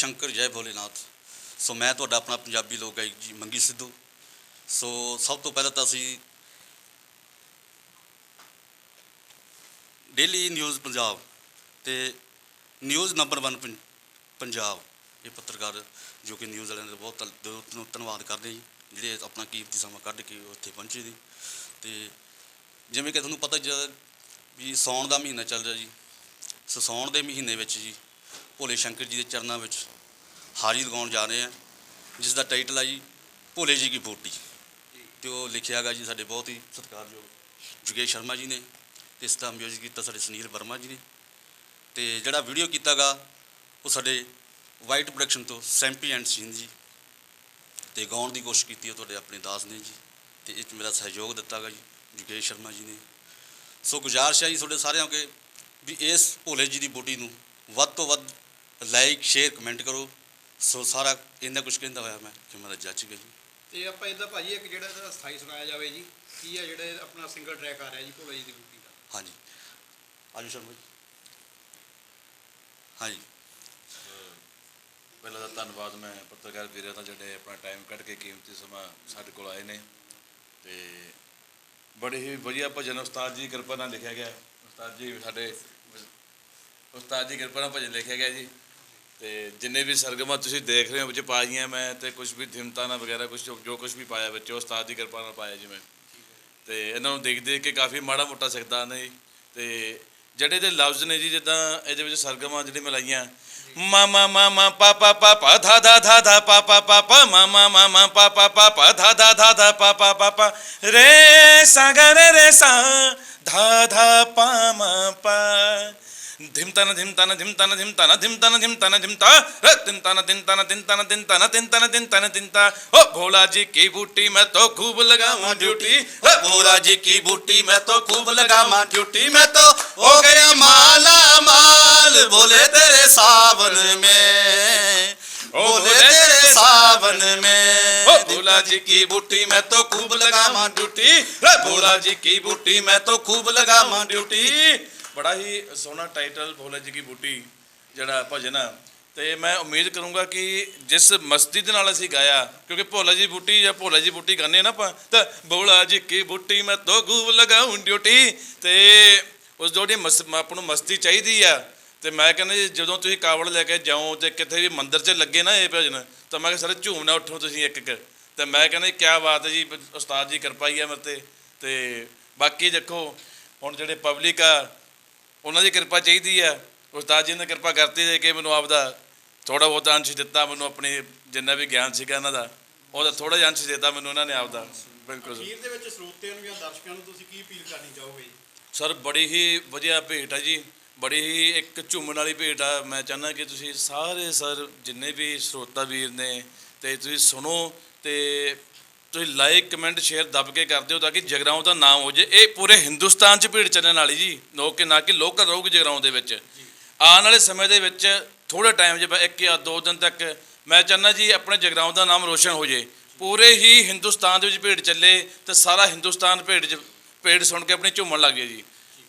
ਸ਼ੰਕਰ ਜੈ ਭੋਲੇਨਾਥ। ਸੋ ਮੈਂ ਤੁਹਾਡਾ ਆਪਣਾ ਪੰਜਾਬੀ ਲੋਕ ਗਾਇਕ ਜੀ, ਮੰਗੀ ਸਿੱਧੂ। ਸੋ ਸਭ ਤੋਂ ਪਹਿਲਾਂ ਤਾਂ ਅਸੀਂ ਡੇਲੀ ਨਿਊਜ਼ ਪੰਜਾਬ ਤੇ ਨਿਊਜ਼ ਨੰਬਰ 1 ਪੰਜਾਬ, ਇਹ ਪੱਤਰਕਾਰ ਜੋ ਕਿ ਨਿਊਜ਼ ਵਾਲਿਆਂ ਦਾ ਬਹੁਤ ਧੰਨ- ਧੰਨਵਾਦ ਕਰਦੇ ਜੀ, ਜਿਹੜੇ ਆਪਣਾ ਕੀਮਤੀ ਸਮਾਂ ਕੱਢ ਕੇ ਉੱਥੇ ਪਹੁੰਚੇ ਜੀ ਤੇ ਜਿਵੇਂ ਕਿ ਤੁਹਾਨੂੰ ਪਤਾ ਜਦ ਵੀ ਸੌਣ ਦਾ ਮਹੀਨਾ ਚੱਲ ਰਿਹਾ ਜੀ। ਸੋ ਸੌਣ ਦੇ ਮਹੀਨੇ ਵਿੱਚ ਜੀ ਭੋਲੇ ਸ਼ੰਕਰ ਜੀ ਦੇ ਚਰਨਾਂ ਵਿੱਚ ਹਾਜ਼ਰੀ ਲਗਾਉਣ ਜਾ ਰਹੇ ਹਾਂ, ਜਿਸ ਦਾ ਟਾਈਟਲ ਹੈ ਜੀ, ਭੋਲੇ ਜੀ ਕੀ ਬੂਟੀ ਤੇ ਉਹ ਲਿਖਿਆ ਗਾ ਜੀ ਸਾਡੇ ਬਹੁਤ ਹੀ ਸਤਿਕਾਰਯੋਗ ਜੁਗੇਸ਼ ਸ਼ਰਮਾ ਜੀ ਨੇ, ਤੇ ਇਸ ਦਾ ਮਿਊਜ਼ਿਕ ਕੀਤਾ ਸਾਡੇ ਸੁਨੀਲ ਵਰਮਾ ਜੀ ਨੇ। ਤੇ ਜਿਹੜਾ ਵੀਡੀਓ ਕੀਤਾ ਗਾ ਉਹ ਸਾਡੇ ਵਾਈਟ ਪ੍ਰੋਡਕਸ਼ਨ ਤੋਂ ਸੈਂਪੀ ਐਂਡ ਸੀਨ ਜੀ। ਤੇ ਗਾਉਣ ਦੀ ਕੋਸ਼ਿਸ਼ ਕੀਤੀ ਉਹ ਤੁਹਾਡੇ ਆਪਣੇ ਦਾਸ ਨੇ ਜੀ, ਤੇ ਇਹ 'ਚ ਮੇਰਾ ਸਹਿਯੋਗ ਦਿੱਤਾ ਗਾ ਜੀ, ਜੁਗੇਸ਼ ਸ਼ਰਮਾ ਜੀ ਨੇ। ਸੋ ਗੁਜ਼ਾਰਿਸ਼ ਹੈ ਜੀ ਤੁਹਾਡੇ ਸਾਰਿਆਂ ਅੱਗੇ ਵੀ ਇਸ ਭੋਲੇ ਜੀ ਦੀ ਬੋਟੀ ਨੂੰ ਵੱਧ ਤੋਂ ਵੱਧ ਲਾਈਕ ਸ਼ੇਅਰ ਕਮੈਂਟ ਕਰੋ। ਸੋ ਸਾਰਾ ਇਹਨਾਂ ਕੁਝ ਕਹਿੰਦਾ ਹੋਇਆ ਮੈਂ ਕਿ ਮੇਰਾ ਜੱਜ ਗਿਆ ਜੀ ਤੇ ਆਪਾਂ ਇਹਦਾ ਭਾਜੀ ਇੱਕ ਜਿਹੜਾ ਇਹਦਾ ਸਥਾਈ ਸੁਣਾਇਆ ਜਾਵੇ ਜੀ ਕੀ ਆ ਜਿਹੜਾ ਆਪਣਾ ਸਿੰਗਲ ਟਰੈਕ ਆ ਰਿਹਾ ਜੀ ਭੋਲਾ ਜੀ ਦੀ ਬੂਟੀ ਦਾ? ਹਾਂਜੀ। ਆਜੋ ਸ਼ਰਮਾ ਜੀ। ਹਾਂਜੀ। ਪਹਿਲਾਂ ਤਾਂ ਧੰਨਵਾਦ ਮੈਂ ਪੱਤਰਕਾਰ ਵੀਰਾਂ ਦਾ ਜਿਹੜੇ ਆਪਣਾ ਟਾਈਮ ਕੱਢ ਕੇ ਕੀਮਤੀ ਸਮਾਂ ਸਾਡੇ ਕੋਲ ਆਏ ਨੇ। ਤੇ ਬੜੇ ਹੀ ਵਧੀਆ ਭਜਨ ਉਸਤਾਦ ਜੀ ਦੀ ਕਿਰਪਾ ਨਾਲ ਲਿਖਿਆ ਗਿਆ। ਉਸਤਾਦ ਜੀ ਸਾਡੇ ਉਸਤਾਦ ਜੀ ਕਿਰਪਾ ਨਾਲ ਭਜਨ ਲਿਖਿਆ ਗਿਆ ਜੀ। ਤੇ ਜਿੰਨੇ ਵੀ ਸਰਗਮਾਂ ਤੁਸੀਂ ਦੇਖ ਰਹੇ ਹੋ ਵਿੱਚ ਪਾਈਆਂ ਮੈਂ ਤੇ ਕੁਝ ਵੀ ਧਿਮਤਾਨਾ ਵਗੈਰਾ ਕੁਝ ਜੋ ਕੁਝ ਵੀ ਪਾਇਆ ਵਿੱਚ ਉਸਤਾਦ ਦੀ ਕਿਰਪਾ ਨਾਲ ਪਾਇਆ ਜੀ ਮੈਂ ਤੇ ਇਹਨਾਂ ਨੂੰ ਦੇਖ ਦੇਖ ਕੇ ਕਾਫੀ ਮਾੜਾ ਮੋਟਾ ਸਿੱਖਦਾ ਨੇ ਜੀ। ਤੇ ਜਿਹੜੇ ਦੇ ਲਫ਼ਜ਼ ਨੇ ਜੀ, ਜਿੱਦਾਂ ਇਹਦੇ ਵਿੱਚ ਸਰਗਮਾਂ ਜਿਹੜੀ ਮਿਲਾਈਆਂ, ਮਾ ਮਾ ਮਾ ਮਾ ਪਾ ਪਾ ਪਾ ਪਾ, ਧਾ ਧਾ ਧਾ ਧਾ, ਪਾ ਪਾ ਪਾ ਪਾ, ਮਾ ਮਾ ਮਾ ਮਾ ਪਾ ਪਾ ਪਾ ਪਾ, ਧਾ ਧਾ ਧਾ ਧਾ, ਪਾ ਪਾ ਪਾ ਪਾ, ਰੇ ਸਾ ਗ ਰੇ ਰੇ ਸਾ, ਧਾ ਧਾ ਪਾ ਮਾ ਪਾ धिमतन धिमतन धिमतन धिमतन धिमतन धिमतन धिमता रे तिनतन तिनतन तिनतन तिनतन तिनतन तिनतन तिनता ओ भोला जी की बूटी मैं तो खूब लगाऊँ ड्यूटी ओ भोला जी की बूटी मैं तो खूब लगाऊँ ड्यूटी मैं तो हो गया माला माल बोले तेरे सावन में बोले तेरे सावन में ओ भोला जी की बूटी मैं तो खूब लगाऊँ ड्यूटी भोला जी की बूटी मैं तो खूब लगाऊँ ड्यूटी ਬੜਾ ਹੀ ਸੋਹਣਾ ਟਾਈਟਲ ਭੋਲਾ ਜੀ ਕੀ ਬੂਟੀ ਜਿਹੜਾ ਭਜਨ ਆ। ਤੇ ਮੈਂ ਉਮੀਦ ਕਰੂੰਗਾ ਕਿ ਜਿਸ ਮਸਤੀ ਦੇ ਨਾਲ ਅਸੀਂ ਗਾਇਆ ਕਿਉਂਕਿ ਭੋਲਾ ਜੀ ਬੂਟੀ ਜਾਂ ਭੋਲਾ ਜੀ ਬੂਟੀ ਗਾਣੇ ਨਾ ਆਪਾਂ, ਤਾਂ ਬੋਲਾ ਜੀ ਕੀ ਬੂਟੀ ਮੈਂ ਤੋ ਖੂਬ ਲਗਾਉਂ ਡਿਊਟੀ। ਤੇ ਉਸ ਜਿਹੜੀ ਮਸ ਆਪਾਂ ਨੂੰ ਮਸਤੀ ਚਾਹੀਦੀ ਆ। ਤੇ ਮੈਂ ਕਹਿੰਦਾ ਜੀ, ਜਦੋਂ ਤੁਸੀਂ ਕਾਵੜ ਲੈ ਕੇ ਜਾਓ ਤੇ ਕਿਤੇ ਵੀ ਮੰਦਿਰ 'ਚ ਲੱਗੇ ਨਾ ਇਹ ਭਜਨ, ਤਾਂ ਮੈਂ ਕਿਹਾ, ਸਰ, ਝੂਮ ਨਾ ਉੱਠੋ ਤੁਸੀਂ ਇੱਕ ਇੱਕ ਤੇ ਮੈਂ ਕਹਿੰਦਾ ਕੀ ਬਾਤ ਹੈ ਜੀ, ਉਸਤਾਦ ਜੀ ਕਿਰਪਾਈ ਆ ਮੇਰੇ ਤੇ। ਤੇ ਬਾਕੀ ਦੇਖੋ, ਹੁਣ ਜਿਹੜੇ ਪਬਲਿਕ ਆ ਉਹਨਾਂ ਦੀ ਕਿਰਪਾ ਚਾਹੀਦੀ ਆ। ਉਸਤਾਦ ਜੀ ਨੇ ਕਿਰਪਾ ਕਰਤੀ ਦੇ ਕੇ ਮੈਨੂੰ ਆਪਦਾ ਥੋੜਾ ਬਹੁਤ ਅੰਸ਼ ਦਿੱਤਾ ਮੈਨੂੰ ਆਪਣੀ ਜਿੰਨਾ ਵੀ ਗਿਆਨ ਸੀਗਾ ਇਹਨਾਂ ਦਾ ਉਹਦਾ ਥੋੜਾ ਜਿਹਾ ਅੰਸ਼ ਦਿੱਤਾ ਮੈਨੂੰ ਉਹਨਾਂ ਨੇ ਆਪਦਾ। ਬਿਲਕੁਲ ਅਖੀਰ ਦੇ ਵਿੱਚ ਸਰੋਤਿਆਂ ਨੂੰ ਜਾਂ ਦਰਸ਼ਕਾਂ ਨੂੰ ਤੁਸੀਂ ਕੀ ਅਪੀਲ ਕਰਨੀ ਚਾਹੋਗੇ ਜੀ? ਸਰ ਬੜੀ ਹੀ ਵਧੀਆ ਭੇਟ ਆ ਜੀ। ਬੜੀ ਹੀ ਇੱਕ ਝੂਮਣ ਵਾਲੀ ਭੇਟ ਆ। ਮੈਂ ਚਾਹੁੰਦਾ ਕਿ ਤੁਸੀਂ ਸਾਰੇ ਸਰ ਜਿੰਨੇ ਵੀ ਸਰੋਤਾ ਵੀਰ ਨੇ ਤੇ ਤੁਸੀਂ ਸੁਣੋ ਤੇ ਤੁਸੀਂ ਲਾਈਕ ਕਮੈਂਟ ਸ਼ੇਅਰ ਦੱਬ ਕੇ ਕਰ ਦਿਓ ਤਾਂ ਕਿ ਜਗਰਾਉਂ ਦਾ ਨਾਮ ਹੋ ਜੇ। ਇਹ ਪੂਰੇ ਹਿੰਦੁਸਤਾਨ 'ਚ ਭੇਟ ਚੱਲਣ ਵਾਲੀ ਜੀ। ਲੋਕ ਕਿ ਨਾ ਕਿ ਲੋਕਲ ਰਹੂਗੀ ਜਗਰਾਉਂ ਦੇ ਵਿੱਚ। ਆਉਣ ਵਾਲੇ ਸਮੇਂ ਦੇ ਵਿੱਚ ਥੋੜੇ ਟਾਈਮ ਜੇ ਇੱਕ ਜਾਂ ਦੋ ਦਿਨ ਤੱਕ ਮੈਂ ਚਾਹੁੰਦਾ ਜੀ ਆਪਣੇ ਜਗਰਾਉਂ ਦਾ ਨਾਮ ਰੋਸ਼ਨ ਹੋ ਜੇ। ਪੂਰੇ ਹੀ ਹਿੰਦੁਸਤਾਨ ਦੇ ਵਿੱਚ ਭੇਟ ਚੱਲੇ ਤੇ ਸਾਰਾ ਹਿੰਦੁਸਤਾਨ ਭੇਟ 'ਚ ਭੇਟ ਸੁਣ ਕੇ ਆਪਣੀ ਝੂਮਣ ਲੱਗ ਗਿਆ ਜੀ।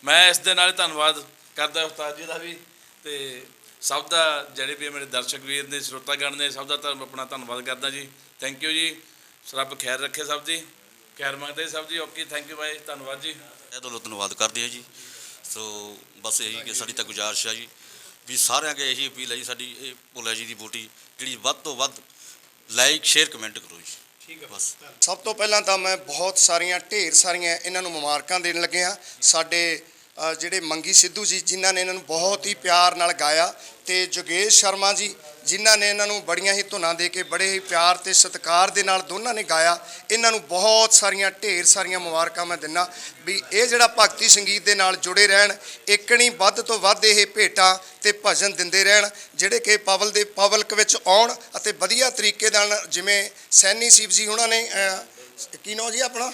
ਮੈਂ ਇਸ ਦੇ ਨਾਲ ਧੰਨਵਾਦ ਕਰਦਾ ਉਸਤਾਦ ਜੀ ਦਾ ਵੀ ਤੇ ਸਭ ਦਾ ਜਿਹੜੇ ਵੀ ਮੇਰੇ ਦਰਸ਼ਕ ਵੀਰ ਨੇ ਸਰੋਤਾਗਣ ਨੇ ਸਭ ਦਾ ਆਪਣਾ ਧੰਨਵਾਦ ਕਰਦਾ ਜੀ। ਥੈਂਕ ਯੂ ਜੀ। ਰੱਬ ਖੈਰ ਰੱਖੇ ਸਭ ਦੀ ਖੈਰ ਮੰਗਦੇ ਸਭ ਦੀ ਓਕੇ ਥੈਂਕ ਯੂ ਬਾਈ ਧੰਨਵਾਦ ਜੀ। ਇਹ ਤੋਂ ਧੰਨਵਾਦ ਕਰਦੇ ਹਾਂ ਜੀ। ਸੋ ਬਸ ਇਹੀ ਕਿ ਸਾਡੀ ਤਾਂ ਗੁਜ਼ਾਰਿਸ਼ ਹੈ ਜੀ ਵੀ ਸਾਰਿਆਂ ਅੱਗੇ ਇਹੀ ਅਪੀਲ ਹੈ ਜੀ ਸਾਡੀ ਇਹ ਭੋਲਾ ਜੀ ਦੀ ਬੂਟੀ ਜਿਹੜੀ ਵੱਧ ਤੋਂ ਵੱਧ ਲਾਈਕ ਸ਼ੇਅਰ ਕਮੈਂਟ ਕਰੋ ਜੀ। ਠੀਕ ਹੈ ਬਸ। ਸਭ ਤੋਂ ਪਹਿਲਾਂ ਤਾਂ ਮੈਂ ਬਹੁਤ ਸਾਰੀਆਂ ਢੇਰ ਸਾਰੀਆਂ ਇਹਨਾਂ ਨੂੰ ਮੁਬਾਰਕਾਂ ਦੇਣ ਲੱਗਿਆ। ਸਾਡੇ ਜਿਹੜੇ ਮੰਗੀ ਸਿੱਧੂ ਜੀ ਜਿਨ੍ਹਾਂ ਨੇ ਇਹਨਾਂ ਨੂੰ ਬਹੁਤ ਹੀ ਪਿਆਰ ਨਾਲ ਗਾਇਆ ਤੇ ਜੋਗੇਸ਼ ਸ਼ਰਮਾ ਜੀ ਜਿਨ੍ਹਾਂ ਨੇ ਇਹਨਾਂ ਨੂੰ ਬੜੀਆਂ ਹੀ ਧੁਨਾਂ ਦੇ ਕੇ ਬੜੇ ਹੀ ਪਿਆਰ ਤੇ ਸਤਿਕਾਰ ਦੇ ਨਾਲ ਦੋਨਾਂ ਨੇ ਗਾਇਆ। ਇਹਨਾਂ ਨੂੰ ਬਹੁਤ ਸਾਰੀਆਂ ਢੇਰ ਸਾਰੀਆਂ ਮੁਬਾਰਕਾਂ ਮੈਂ ਦਿੰਨਾ ਵੀ ਇਹ ਜਿਹੜਾ ਭਗਤੀ ਸੰਗੀਤ ਦੇ ਨਾਲ ਜੁੜੇ ਰਹਿਣ ਇਕਣੀ ਵੱਧ ਤੋਂ ਵੱਧ ਇਹ ਭੇਟਾਂ ਤੇ ਭਜਨ ਦਿੰਦੇ ਰਹਿਣ ਜਿਹੜੇ ਕਿ ਪਵਲ ਦੇ ਪਬਲਿਕ ਵਿੱਚ ਆਉਣ ਅਤੇ ਵਧੀਆ ਤਰੀਕੇ ਨਾਲ ਜਿਵੇਂ ਸੈਨੀ ਸਿਵ ਜੀ ਉਹਨਾਂ ਨੇ ਕੀ ਨਾਂ ਜੀ ਆਪਣਾ?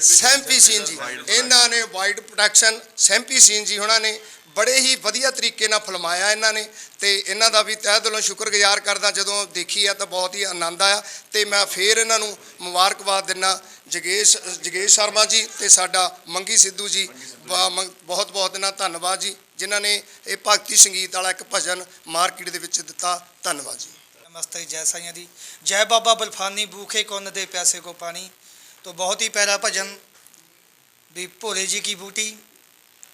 ਸੈਂਪੀ ਸੀਨ ਜੀ ਇਹਨਾਂ ਨੇ ਵਾਈਡ ਪ੍ਰੋਡਕਸ਼ਨ ਸੈਂਪੀ ਸੀਨ ਜੀ ਉਹਨਾਂ ਨੇ ਬੜੇ ਹੀ ਵਧੀਆ ਤਰੀਕੇ ਨਾਲ ਫਲਮਾਇਆ ਇਹਨਾਂ ਨੇ ਤੇ ਇਹਨਾਂ ਦਾ ਵੀ ਤਹਿ ਦਿਲੋਂ ਸ਼ੁਕਰਗੁਜ਼ਾਰ ਕਰਦਾ ਜਦੋਂ ਦੇਖੀ ਆ ਤਾਂ ਬਹੁਤ ਹੀ ਆਨੰਦ ਆਇਆ ਤੇ ਮੈਂ ਫੇਰ ਇਹਨਾਂ ਨੂੰ ਮੁਬਾਰਕਬਾਦ ਦਿੰਨਾ। ਜਗੇਸ਼ ਜਗੇਸ਼ ਸ਼ਰਮਾ ਜੀ ਤੇ ਸਾਡਾ ਮੰਗੀ ਸਿੱਧੂ ਜੀ ਬਹੁਤ ਬਹੁਤ ਇਹਨਾਂ ਧੰਨਵਾਦ ਜੀ, ਜਿਨ੍ਹਾਂ ਨੇ ਇਹ ਭਗਤੀ ਸੰਗੀਤ ਵਾਲਾ ਇੱਕ ਭਜਨ ਮਾਰਕੀਟ ਦੇ ਵਿੱਚ ਦਿੱਤਾ। ਧੰਨਵਾਦ ਜੀ। ਨਮਸਤੇ, ਜੈ ਸਾਈਆਂ ਦੀ। ਜੈ ਬਾਬਾ ਬਲਫਾਨੀ ਭੂਖੇ ਕੋ ਦੇ ਪਿਆਸੇ ਕੋ ਪਾਣੀ। ਤੋਂ ਬਹੁਤ ਹੀ ਪਿਆਰਾ ਭਜਨ ਵੀ ਭੋਲੇ ਜੀ ਕੀ ਬੂਟੀ।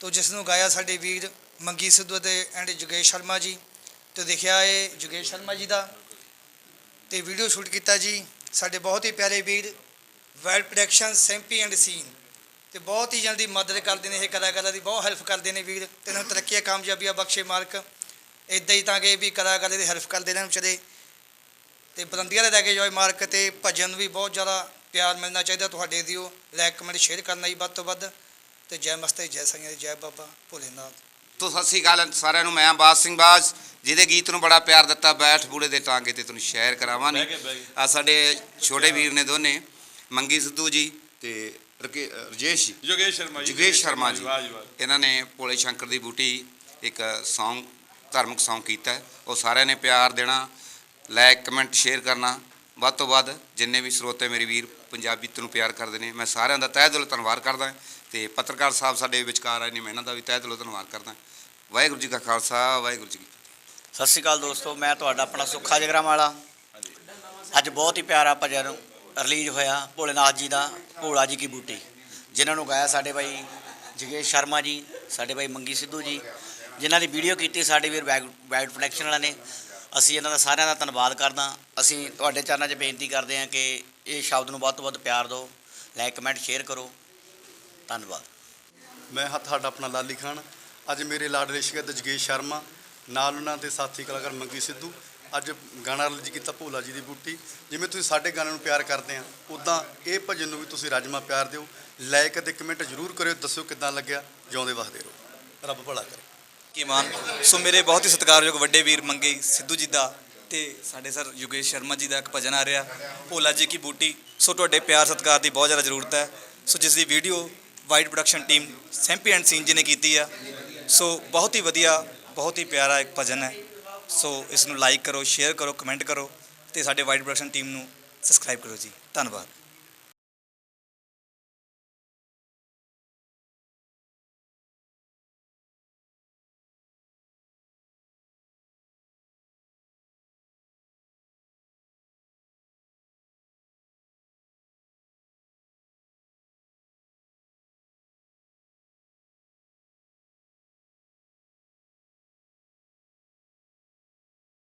ਤੋਂ ਜਿਸ ਨੂੰ ਗਾਇਆ ਸਾਡੇ ਵੀਰ ਮੰਗੀ ਸਿੱਧੂ ਅਤੇ ਐਂਡ ਜੁਗੇਸ਼ ਸ਼ਰਮਾ ਜੀ, ਤੇ ਦੇਖਿਆ ਇਹ ਜੁਗੇਸ਼ ਸ਼ਰਮਾ ਜੀ ਦਾ। ਤੇ ਵੀਡੀਓ ਸ਼ੂਟ ਕੀਤਾ ਜੀ, ਸਾਡੇ ਬਹੁਤ ਹੀ ਪਿਆਰੇ ਵੀਰ well production Sampy and Seen ਤੇ ਬਹੁਤ ਹੀ ਜਲਦੀ ਮਦਦ ਕਰਦੇ ਨੇ ਇਹ ਕਲਾਕਾਰਾਂ ਦੀ, ਬਹੁਤ ਹੈਲਪ ਕਰਦੇ ਨੇ ਵੀਰ। ਤੇ ਇਹਨਾਂ ਨੂੰ ਤਰੱਕੀਆਂ ਕਾਮਯਾਬੀਆਂ ਬਖਸ਼ੇ ਮਾਲਕ ਇਦਾਂ ਹੀ ਤਾਂ ਕਿ ਵੀ ਕਲਾਕਾਰਾਂ ਦੀ ਹੈਲਪ ਕਰਦੇ ਰਹਿਣ ਚਲੇ ਤੇ ਬੁਲੰਦੀਆਂ ਦੇ ਲੈ ਕੇ ਜਾਓ ਮਾਰਕ ਤੇ ਭਜਨ ਨੂੰ ਵੀ ਬਹੁਤ ਜ਼ਿਆਦਾ ਪਿਆਰ ਮਿਲਣਾ ਚਾਹੀਦਾ। ਤੁਹਾਡੇ ਦਿਓ ਲਾਈਕ ਕਮੈਂਟ ਸ਼ੇਅਰ ਕਰਨਾ ਜੀ ਵੱਧ ਤੋਂ ਵੱਧ। ਤੇ ਜੈ ਮਸਤੇ ਜੈ ਸਾਈਆਂ ਦੀ ਜੈ ਬਾਬਾ ਭੋਲੇਨਾਥ ਤੋ ਸਤਿ ਸ੍ਰੀ ਅਕਾਲ ਸਾਰਿਆਂ ਨੂੰ ਮੈਂ ਬਾਦ ਸਿੰਘ ਬਾਜ ਜਿਹਦੇ ਗੀਤ ਨੂੰ ਬੜਾ ਪਿਆਰ ਦਿੱਤਾ ਬੈਠ ਬੂੜੇ ਦੇ ਟਾਂਗੇ ਤੇ ਤੁਹਾਨੂੰ ਸ਼ੇਅਰ ਕਰਾਵਾਂ ਬਹਿ ਨੇ ਕੇ ਬਹਿ ਕੇ ਆ ਸਾਡੇ ਛੋਟੇ ਵੀਰ ਨੇ ਦੋਨੇ ਮੰਗੀ ਸਿੱਧੂ ਜੀ ਤੇ ਰਜੇਸ਼ ਜੀ। ਯੋਗੇਸ਼ ਸ਼ਰਮਾ ਜੀ। ਜੁਗੇਸ਼ ਸ਼ਰਮਾ ਜੀ। ਇਹਨਾਂ ਨੇ ਭੋਲੇ ਸ਼ੰਕਰ ਦੀ ਬੂਟੀ ਇੱਕ Song ਧਾਰਮਿਕ Song ਕੀਤਾ। ਉਹ ਸਾਰਿਆਂ ਨੇ ਪਿਆਰ ਦੇਣਾ ਲਾਈਕ ਕਮੈਂਟ ਸ਼ੇਅਰ ਕਰਨਾ। ਵੱਧ ਤੋਂ ਵੱਧ ਜਿੰਨੇ ਵੀ ਸਰੋਤੇ ਮੇਰੇ ਵੀਰ ਪੰਜਾਬੀ ਨੂੰ ਪਿਆਰ ਕਰਦੇ ਨੇ ਮੈਂ ਸਾਰਿਆਂ ਦਾ ਤਹਿ ਦਿਲੋਂ ਧੰਨਵਾਦ ਕਰਦਾ ਤੇ ਪੱਤਰਕਾਰ ਸਾਹਿਬ ਸਾਡੇ ਵਿਚਕਾਰ ਆਏ ਨੇ ਮੈਂ ਇਹਨਾਂ ਦਾ ਵੀ ਤਹਿ ਦਿਲੋਂ ਧੰਨਵਾਦ ਕਰਦਾ। ਵਾਹਿਗੁਰੂ ਜੀ ਕਾ ਖਾਲਸਾ, ਵਾਹਿਗੁਰੂ ਜੀ ਕੀ ਫਤਿਹ। ਸਤਿ ਸ਼੍ਰੀ ਅਕਾਲ ਦੋਸਤੋ, ਮੈਂ ਤੁਹਾਡਾ ਆਪਣਾ ਸੁੱਖਾ ਜਗਰਾਂ ਵਾਲਾ। ਅੱਜ ਬਹੁਤ ਹੀ ਪਿਆਰਾ ਭਜਨ ਰਿਲੀਜ਼ ਹੋਇਆ, ਭੋਲੇਨਾਥ ਜੀ ਦਾ, ਭੋਲਾ ਜੀ ਕੀ ਬੂਟੀ। ਜਿਨ੍ਹਾਂ ਨੂੰ ਗਾਇਆ ਸਾਡੇ ਬਾਈ ਜਗੇਸ਼ ਸ਼ਰਮਾ ਜੀ, ਸਾਡੇ ਬਾਈ ਮੰਗੀ ਸਿੱਧੂ ਜੀ, ਜਿਨ੍ਹਾਂ ਦੀ ਵੀਡੀਓ ਕੀਤੀ ਸਾਡੇ ਵੀਰ ਬੈਗ ਬੈਡ ਪ੍ਰੋਡਕਸ਼ਨ ਵਾਲਿਆਂ ਨੇ। ਅਸੀਂ ਇਹਨਾਂ ਦਾ ਸਾਰਿਆਂ ਦਾ ਧੰਨਵਾਦ ਕਰਦਾ। ਅਸੀਂ ਤੁਹਾਡੇ ਚਰਨਾਂ 'ਚ ਬੇਨਤੀ ਕਰਦੇ ਹਾਂ ਕਿ ਇਹ ਸ਼ਬਦ ਨੂੰ ਵੱਧ ਤੋਂ ਵੱਧ ਪਿਆਰ ਦਿਓ। ਲਾਈਕ, ਕਮੈਂਟ, ਸ਼ੇਅਰ ਕਰੋ। ਧੰਨਵਾਦ। ਮੈਂ ਹਾਂ ਤੁਹਾਡਾ ਆਪਣਾ ਲਾਲੀ ਖਾਨ। ਅੱਜ ਮੇਰੇ ਲਾਡਲੇ ਸ਼ਗਿਰਦ ਜਗੇਸ਼ ਸ਼ਰਮਾ ਨਾਲ ਉਹਨਾਂ ਦੇ ਸਾਥੀ ਕਲਾਕਾਰ ਮੰਗੀ ਸਿੱਧੂ ਅੱਜ ਗਾਣਾ ਰਿਲੀਜ਼ ਕੀਤਾ ਭੋਲਾ ਜੀ ਦੀ ਬੂਟੀ। ਜਿਵੇਂ ਤੁਸੀਂ ਸਾਡੇ ਗਾਣੇ ਨੂੰ ਪਿਆਰ ਕਰਦੇ ਆ ਉਦਾਂ ਇਹ ਭਜਨ ਨੂੰ ਵੀ ਤੁਸੀਂ ਰਾਜਮਾ ਪਿਆਰ ਦਿਓ। ਲਾਈਕ ਅਤੇ ਕਮੈਂਟ ਜ਼ਰੂਰ ਕਰਿਓ ਦੱਸਿਓ ਕਿੱਦਾਂ ਲੱਗਿਆ ਜਿਉਂਦੇ ਵਸਦੇ ਰਹੋ। ਰੱਬ ਭਲਾ ਕਰੇ। ਕੀ ਮਾਨ? ਸੋ ਮੇਰੇ ਬਹੁਤ ਹੀ ਸਤਿਕਾਰਯੋਗ ਵੱਡੇ ਵੀਰ ਮੰਗੇ ਸਿੱਧੂ ਜੀ ਦਾ ਤੇ ਸਾਡੇ ਸਰ ਯੋਗੇਸ਼ ਸ਼ਰਮਾ ਜੀ ਦਾ ਇੱਕ ਭਜਨ ਆ ਰਿਹਾ ਭੋਲਾ ਜੀ ਕੀ ਬੂਟੀ। ਸੋ ਤੁਹਾਡੇ ਪਿਆਰ ਸਤਿਕਾਰ ਦੀ ਬਹੁਤ ਜ਼ਿਆਦਾ ਜ਼ਰੂਰਤ ਹੈ। ਸੋ ਜਿਸ ਦੀ video wide production team Sampi and scene ji ਨੇ ਕੀਤੀ ਆ। ਸੋ ਬਹੁਤ ਹੀ ਵਧੀਆ, ਬਹੁਤ ਹੀ ਪਿਆਰਾ ਇੱਕ ਭਜਨ ਹੈ। ਸੋ ਇਸ ਨੂੰ ਲਾਈਕ ਕਰੋ ਸ਼ੇਅਰ ਕਰੋ ਕਮੈਂਟ ਕਰੋ ਤੇ ਸਾਡੇ ਵਾਈਡ ਪ੍ਰੋਡਕਸ਼ਨ ਟੀਮ ਨੂੰ ਸਬਸਕ੍ਰਾਈਬ ਕਰੋ ਜੀ। ਧੰਨਵਾਦ।